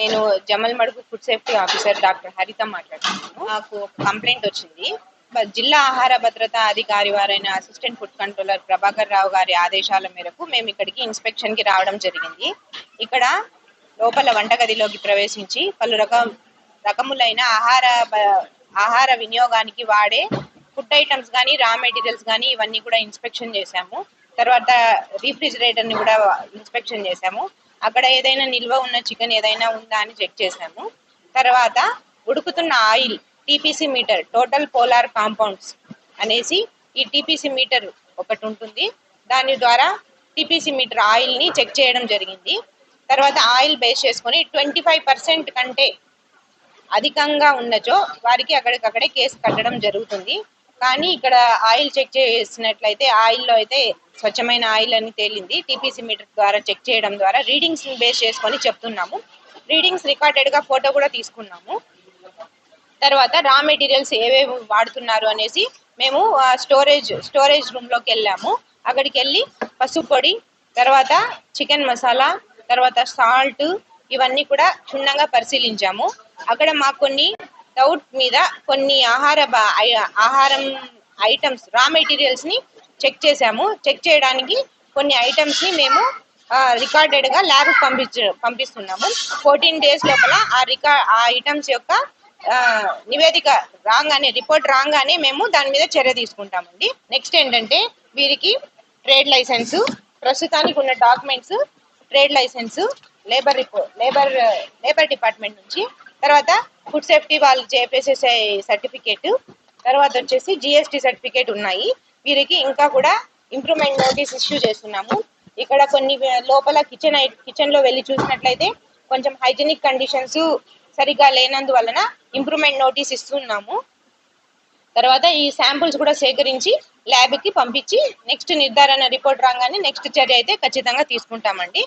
నేను Jammalamadugu food safety officer doctor Haritha మాట్లాడుతున్నాను. నాకు ఒక కంప్లైంట్ వచ్చింది. జిల్లా ఆహార భద్రతా అధికారి వారైన assistant food controller Prabhakar Rao గారి ఆదేశాల మేరకు మేము ఇక్కడికి ఇన్స్పెక్షన్కి రావడం జరిగింది. ఇక్కడ లోపల వంటగదిలోకి ప్రవేశించి పలు రకం రకములైన ఆహార ఆహార వినియోగానికి వాడే ఫుడ్ ఐటమ్స్ కానీ రా మెటీరియల్స్ కానీ ఇవన్నీ కూడా ఇన్స్పెక్షన్ చేశాము. తర్వాత రిఫ్రిజిరేటర్ని కూడా ఇన్స్పెక్షన్ చేశాము. అక్కడ ఏదైనా నిల్వ ఉన్న చికెన్ ఏదైనా ఉందా అని చెక్ చేశాము. తర్వాత ఉడుకుతున్న oil TPC meter total polar compounds అనేసి ఈ టీపీసీ మీటర్ ఒకటి ఉంటుంది. దాని ద్వారా టీపీసీ మీటర్ ఆయిల్ని చెక్ చేయడం జరిగింది. తర్వాత ఆయిల్ బేస్ చేసుకొని ట్వంటీ ఫైవ్ పర్సెంట్ కంటే అధికంగా ఉన్నచో వారికి అక్కడికక్కడే కేసు కట్టడం జరుగుతుంది. కానీ ఇక్కడ ఆయిల్ చెక్ చేసినట్లయితే ఆయిల్లో అయితే స్వచ్ఛమైన ఆయిల్ అని తేలింది. టీపీసీ మీటర్ ద్వారా చెక్ చేయడం ద్వారా రీడింగ్స్ బేస్ చేసుకొని చెప్తున్నాము. రీడింగ్స్ రికార్డెడ్గా ఫోటో కూడా తీసుకున్నాము. తర్వాత రా మెటీరియల్స్ ఏవేవి వాడుతున్నారు అనేసి మేము స్టోరేజ్ స్టోరేజ్ రూమ్లోకి వెళ్ళాము. అక్కడికి వెళ్ళి పసుపు పొడి తర్వాత చికెన్ మసాలా తర్వాత సాల్ట్ ఇవన్నీ కూడా క్షుణ్ణంగా పరిశీలించాము. అక్కడ మాకు కొన్ని డౌట్ మీద కొన్ని ఆహార ఐ- ఆహారం ఐటమ్స్ రా మెటీరియల్స్ని చెక్ చేసాము చెక్ చేయడానికి కొన్ని ఐటమ్స్ని మేము రికార్డెడ్గా ల్యాబ్ పంపించ పంపిస్తున్నాము. ఫోర్టీన్ డేస్ లోపల ఆ రికార్డ్ ఆ ఐటమ్స్ యొక్క నివేదిక రాగానే రిపోర్ట్ రాగానే మేము దాని మీద చర్య తీసుకుంటామండి. నెక్స్ట్ ఏంటంటే వీరికి ట్రేడ్ లైసెన్సు ప్రస్తుతానికి ఉన్న documents trade licence labour report labour labour department నుంచి తర్వాత ఫుడ్ సేఫ్టీ వాళ్ళు చేపేసేసే సర్టిఫికేట్ తర్వాత వచ్చేసి జిఎస్టి సర్టిఫికేట్ ఉన్నాయి. వీరికి ఇంకా కూడా ఇంప్రూవ్మెంట్ నోటీస్ ఇష్యూ చేస్తున్నాము. ఇక్కడ కొన్ని లోపల కిచెన్ కిచెన్లో వెళ్ళి చూసినట్లయితే కొంచెం హైజీనిక్ కండిషన్స్ సరిగ్గా లేనందువలన ఇంప్రూవ్మెంట్ నోటీస్ ఇస్తున్నాము. తర్వాత ఈ శాంపుల్స్ కూడా సేకరించి ల్యాబ్కి పంపించి నెక్స్ట్ నిర్ధారణ రిపోర్ట్ రాగానే నెక్స్ట్ చర్య అయితే ఖచ్చితంగా తీసుకుంటామండి.